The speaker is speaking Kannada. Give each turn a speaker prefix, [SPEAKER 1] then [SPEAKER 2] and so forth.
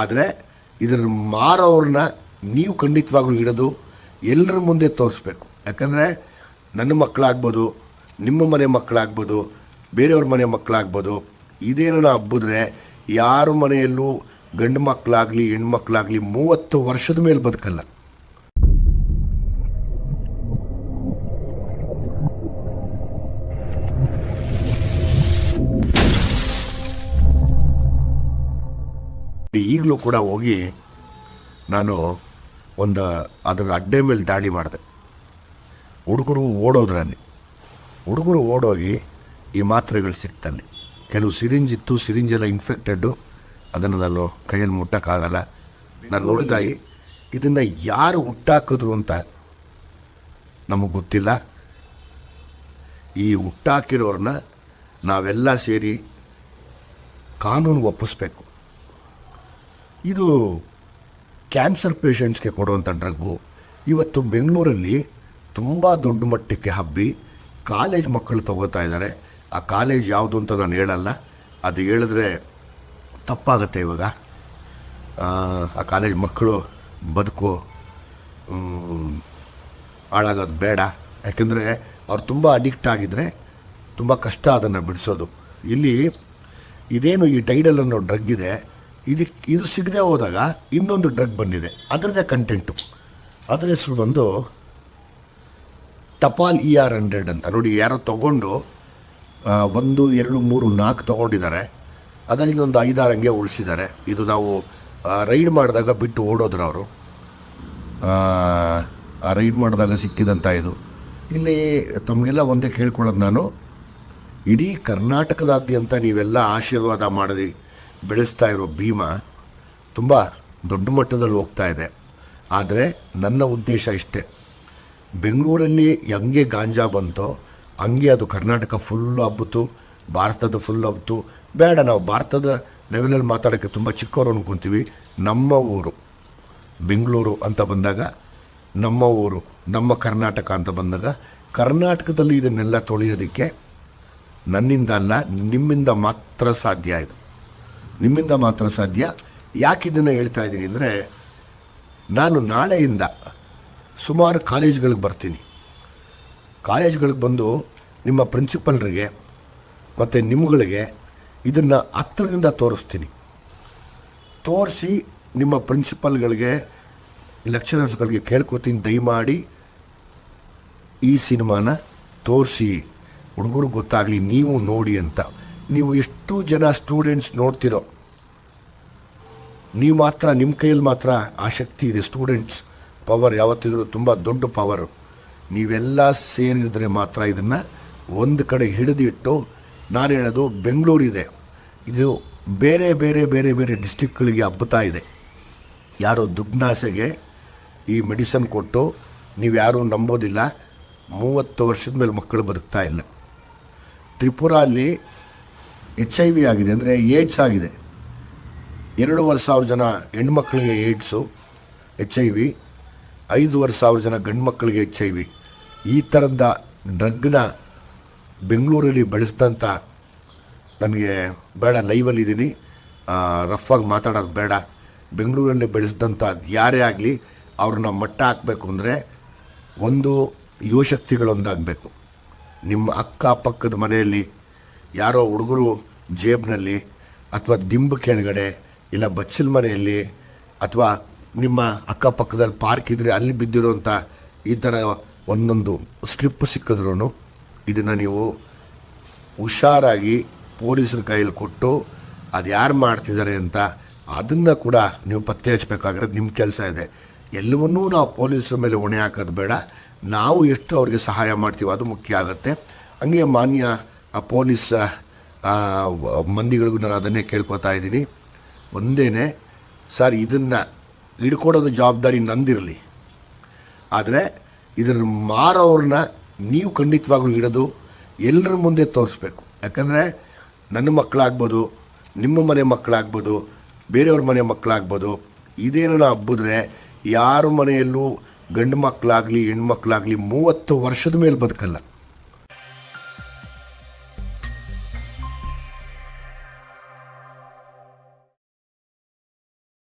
[SPEAKER 1] ಆದರೆ ಇದರ ಮಾರೋರನ್ನ ನೀವು ಖಂಡಿತವಾಗ್ಲೂ ಇಡೋದು ಎಲ್ಲರ ಮುಂದೆ ತೋರಿಸ್ಬೇಕು. ಯಾಕಂದರೆ ನನ್ನ ಮಕ್ಕಳಾಗ್ಬೋದು, ನಿಮ್ಮ ಮನೆ ಮಕ್ಕಳಾಗ್ಬೋದು, ಬೇರೆಯವ್ರ ಮನೆ ಮಕ್ಕಳಾಗ್ಬೋದು, ಇದೇನೋ ಹಬ್ಬಿದ್ರೆ ಯಾರ ಮನೆಯಲ್ಲೂ ಗಂಡು ಮಕ್ಕಳಾಗಲಿ ಹೆಣ್ಮಕ್ಳಾಗಲಿ ಮೂವತ್ತು ವರ್ಷದ ಮೇಲೆ ಬದುಕಲ್ಲ. ಈಗಲೂ ಕೂಡ ಹೋಗಿ ನಾನು ಒಂದು ಅದರ ಅಡ್ಡೆ ಮೇಲೆ ದಾಳಿ ಮಾಡಿದೆ. ಹುಡುಗರು ಓಡೋದ್ರಲ್ಲಿ. ಹುಡುಗರು ಓಡೋಗಿ ಈ ಮಾತ್ರೆಗಳು ಸಿಕ್ತಲ್ಲಿ. ಕೆಲವು ಸಿರಿಂಜ್ ಇತ್ತು ಸಿರಿಂಜ್ ಎಲ್ಲ ಇನ್ಫೆಕ್ಟೆಡ್ಡು ಅದನ್ನು ನಾನು ಕೈಯಲ್ಲಿ ಮುಟ್ಟೋಕ್ಕಾಗಲ್ಲ. ನಾನು ನೋಡಿದಾಗಿ ಇದನ್ನು ಯಾರು ಹುಟ್ಟಾಕಿದ್ರು ಅಂತ ನಮಗೆ ಗೊತ್ತಿಲ್ಲ. ಈ ಹುಟ್ಟಾಕಿರೋರನ್ನ ನಾವೆಲ್ಲ ಸೇರಿ ಕಾನೂನು ಒಪ್ಪಿಸ್ಬೇಕು. ಇದು ಕ್ಯಾನ್ಸರ್ ಪೇಷಂಟ್ಸ್ಗೆ ಕೊಡುವಂಥ ಡ್ರಗ್ಗು ಇವತ್ತು ಬೆಂಗಳೂರಲ್ಲಿ ತುಂಬ ದೊಡ್ಡ ಮಟ್ಟಕ್ಕೆ ಹಬ್ಬಿ ಕಾಲೇಜ್ ಮಕ್ಕಳು ತಗೋತಾ ಇದ್ದಾರೆ. ಆ ಕಾಲೇಜ್ ಯಾವುದು ಅಂತ ನಾನು ಹೇಳಲ್ಲ. ಅದು ಹೇಳಿದ್ರೆ ತಪ್ಪಾಗತ್ತೆ ಇವಾಗ. ಆ, ಕಾಲೇಜ್ ಮಕ್ಕಳು ಬದುಕು ಹಾಳಾಗೋದು ಬೇಡ. ಯಾಕೆಂದರೆ ಅವ್ರು ತುಂಬ ಅಡಿಕ್ಟ್ ಆಗಿದ್ದರೆ ತುಂಬ ಕಷ್ಟ ಅದನ್ನು ಬಿಡಿಸೋದು. ಇಲ್ಲಿ ಇದೇನು ಈ ಟೈಡಲ್ ಅನ್ನೋ ಡ್ರಗ್ ಇದೆ. ಇದಕ್ಕೆ ಇದು ಸಿಗದೆ ಹೋದಾಗ ಇನ್ನೊಂದು ಡ್ರಗ್ ಬಂದಿದೆ. ಅದರದ್ದೇ ಕಂಟೆಂಟು ಅದರ ಹೆಸರು ಬಂದು ಟಪಾಲ್ ಇ ಆರ್ ಹಂಡ್ರೆಡ್ ಅಂತ. ನೋಡಿ, ಯಾರೋ ತೊಗೊಂಡು ಒಂದು, ಎರಡು, ಮೂರು, ನಾಲ್ಕು ತೊಗೊಂಡಿದ್ದಾರೆ. ಅದನ್ನು ಒಂದು ಐದಾರು ಹಂಗೆ ಉಳಿಸಿದ್ದಾರೆ. ಇದು ನಾವು ರೈಡ್ ಮಾಡಿದಾಗ ಬಿಟ್ಟು ಓಡೋದ್ರು ಅವರು. ರೈಡ್ ಮಾಡಿದಾಗ ಸಿಕ್ಕಿದಂಥ ಇದು. ಇಲ್ಲಿ ತಮಗೆಲ್ಲ ಒಂದೇ ಕೇಳ್ಕೊಳ್ಳೋದು ನಾನು. ಇಡೀ ಕರ್ನಾಟಕದಾದ್ಯಂತ ನೀವೆಲ್ಲ ಆಶೀರ್ವಾದ ಮಾಡಿ ಬೆಳೆಸ್ತಾ ಇರೋ ಭೀಮ ತುಂಬ ದೊಡ್ಡ ಮಟ್ಟದಲ್ಲಿ ಹೋಗ್ತಾ ಇದೆ. ಆದರೆ ನನ್ನ ಉದ್ದೇಶ ಇಷ್ಟೇ. ಬೆಂಗಳೂರಲ್ಲಿ ಹೆಂಗೆ ಗಾಂಜಾ ಬಂತೋ ಹಂಗೆ ಅದು ಕರ್ನಾಟಕ ಫುಲ್ ಹಬ್ಬಿತು ಭಾರತದ ಫುಲ್ ಹಬ್ಬಿತು ಬೇಡ, ನಾವು ಭಾರತದ ಲೆವೆಲಲ್ಲಿ ಮಾತಾಡೋಕ್ಕೆ ತುಂಬ ಚಿಕ್ಕವರು ಅನ್ಕೊತೀವಿ. ನಮ್ಮ ಊರು ಬೆಂಗಳೂರು ಅಂತ ಬಂದಾಗ, ನಮ್ಮ ಊರು, ನಮ್ಮ ಕರ್ನಾಟಕ ಅಂತ ಬಂದಾಗ ಕರ್ನಾಟಕದಲ್ಲಿ ಇದನ್ನೆಲ್ಲ ತೊಳೆಯೋದಕ್ಕೆ ನನ್ನಿಂದ ಅಲ್ಲ, ನಿಮ್ಮಿಂದ ಮಾತ್ರ ಸಾಧ್ಯ ಇದು. ನಿಮ್ಮಿಂದ ಮಾತ್ರ ಸಾಧ್ಯ. ಯಾಕೆ ಇದನ್ನು ಹೇಳ್ತಾ ಇದ್ದೀನಿ ಅಂದರೆ, ನಾನು ನಾಳೆಯಿಂದ ಸುಮಾರು ಕಾಲೇಜ್ಗಳಿಗೆ ಬರ್ತೀನಿ. ಕಾಲೇಜ್ಗಳಿಗೆ ಬಂದು ನಿಮ್ಮ ಪ್ರಿನ್ಸಿಪಲ್ರಿಗೆ ಮತ್ತು ನಿಮ್ಗಳಿಗೆ ಇದನ್ನು ಹತ್ತಿರದಿಂದ ತೋರಿಸ್ತೀನಿ. ತೋರಿಸಿ ನಿಮ್ಮ ಪ್ರಿನ್ಸಿಪಲ್ಗಳಿಗೆ, ಲೆಕ್ಚರರ್ಸ್ಗಳಿಗೆ ಕೇಳ್ಕೊತೀನಿ, ದಯಮಾಡಿ ಈ ಸಿನಿಮಾನ ತೋರಿಸಿ. ಹುಡುಗರು ಗೊತ್ತಾಗಲಿ, ನೀವು ನೋಡಿ ಅಂತ. ನೀವು ಎಷ್ಟು ಜನ ಸ್ಟೂಡೆಂಟ್ಸ್ ನೋಡ್ತಿರೋ, ನೀವು ಮಾತ್ರ, ನಿಮ್ಮ ಕೈಯಲ್ಲಿ ಮಾತ್ರ ಆ ಶಕ್ತಿ ಇದೆ. ಸ್ಟೂಡೆಂಟ್ಸ್ ಪವರ್ ಯಾವತ್ತಿದ್ರೂ ತುಂಬ ದೊಡ್ಡ ಪವರು ನೀವೆಲ್ಲ ಸೇರಿದರೆ ಮಾತ್ರ ಇದನ್ನು ಒಂದು ಕಡೆ ಹಿಡಿದಿಟ್ಟು, ನಾನು ಹೇಳೋದು ಬೆಂಗಳೂರಿದೆ ಇದು. ಬೇರೆ ಬೇರೆ ಬೇರೆ ಬೇರೆ ಡಿಸ್ಟಿಕ್ಗಳಿಗೆ ಹಬ್ಬತಾ ಇದೆ. ಯಾರೋ ದುಗ್ನಾಸೆಗೆ ಈ ಮೆಡಿಸನ್ ಕೊಟ್ಟು, ನೀವು ಯಾರೂ ನಂಬೋದಿಲ್ಲ. ಮೂವತ್ತು ವರ್ಷದ ಮೇಲೆ ಮಕ್ಕಳು ಬದುಕ್ತಾ ಇಲ್ಲ. ತ್ರಿಪುರ ಅಲ್ಲಿ ಎಚ್ ಐ ವಿ ಆಗಿದೆ ಅಂದರೆ ಏಡ್ಸ್ ಆಗಿದೆ. ಎರಡೂವರೆ ಸಾವಿರ ಜನ ಹೆಣ್ಮಕ್ಳಿಗೆ ಏಡ್ಸು ಎಚ್ ಐ ವಿ ಐದೂವರೆ ಸಾವಿರ ಜನ ಗಂಡು ಮಕ್ಕಳಿಗೆ ಎಚ್ ಐ ವಿ ಈ ಥರದ ಡ್ರಗ್ನ ಬೆಂಗಳೂರಲ್ಲಿ ಬೆಳೆಸಿದಂಥ ನನಗೆ ಬೇಡ ಲೈವಲ್ಲಿ ಇದ್ದೀನಿ ರಫಾಗಿ ಮಾತಾಡೋದು ಬೇಡ. ಬೆಂಗಳೂರಲ್ಲಿ ಬೆಳೆಸಿದಂಥ ಯಾರೇ ಆಗಲಿ ಅವ್ರನ್ನ ಮಟ್ಟ ಹಾಕಬೇಕು ಅಂದರೆ ಒಂದು ಯುವಶಕ್ತಿಗಳೊಂದಾಗಬೇಕು. ನಿಮ್ಮ ಅಕ್ಕಪಕ್ಕದ ಮನೆಯಲ್ಲಿ ಯಾರೋ ಹುಡುಗರು ಜೇಬ್ನಲ್ಲಿ ಅಥವಾ ದಿಂಬು ಕೆಳಗಡೆ ಇಲ್ಲ ಬಚ್ಚಲ ಮನೆಯಲ್ಲಿ ಅಥವಾ ನಿಮ್ಮ ಅಕ್ಕಪಕ್ಕದಲ್ಲಿ ಪಾರ್ಕ್ ಇದ್ದರೆ ಅಲ್ಲಿ ಬಿದ್ದಿರೋಂಥ ಈ ಥರ ಒಂದೊಂದು ಸ್ಟ್ರಿಪ್ ಸಿಕ್ಕಿದ್ರೂ ಇದನ್ನು ನೀವು ಹುಷಾರಾಗಿ ಪೊಲೀಸರ ಕೈಯಲ್ಲಿ ಕೊಟ್ಟು ಅದು ಯಾರು ಮಾಡ್ತಿದ್ದಾರೆ ಅಂತ ಅದನ್ನು ಕೂಡ ನೀವು ಪತ್ತೆ ಹಚ್ಚಬೇಕಾಗಿರೋದು ನಿಮ್ಮ ಕೆಲಸ ಇದೆ. ಎಲ್ಲವನ್ನೂ ನಾವು ಪೊಲೀಸರ ಮೇಲೆ ಹೊಣೆ ಹಾಕೋದು ಬೇಡ. ನಾವು ಎಷ್ಟು ಅವ್ರಿಗೆ ಸಹಾಯ ಮಾಡ್ತೀವೋ ಅದು ಮುಖ್ಯ ಆಗುತ್ತೆ. ಹಂಗೆ ಮಾನ್ಯ ಆ, ಪೊಲೀಸ್ ಮಂದಿಗಳಿಗೂ ನಾನು ಅದನ್ನೇ ಕೇಳ್ಕೊತಾ ಇದ್ದೀನಿ. ಒಂದೇನೆ ಸರ್ ಇದನ್ನು ಹಿಡ್ಕೊಡೋದು ಜವಾಬ್ದಾರಿ ನಂದಿರಲಿ. ಆದರೆ ಇದನ್ನು ಮಾರೋರನ್ನ ನೀವು ಖಂಡಿತವಾಗ್ಲೂ ಇಡೋದು ಎಲ್ಲರ ಮುಂದೆ ತೋರಿಸ್ಬೇಕು. ಯಾಕಂದರೆ ನನ್ನ ಮಕ್ಕಳಾಗ್ಬೋದು ನಿಮ್ಮ ಮನೆ ಮಕ್ಕಳಾಗ್ಬೋದು ಬೇರೆಯವ್ರ ಮನೆ ಮಕ್ಕಳಾಗ್ಬೋದು ಇದೇನೋ ಹಬ್ಬಿದ್ರೆ ಯಾರ ಮನೆಯಲ್ಲೂ ಗಂಡು ಮಕ್ಕಳಾಗಲಿ ಹೆಣ್ಮಕ್ಳಾಗಲಿ ಮೂವತ್ತು ವರ್ಷದ ಮೇಲೆ ಬದುಕಲ್ಲ.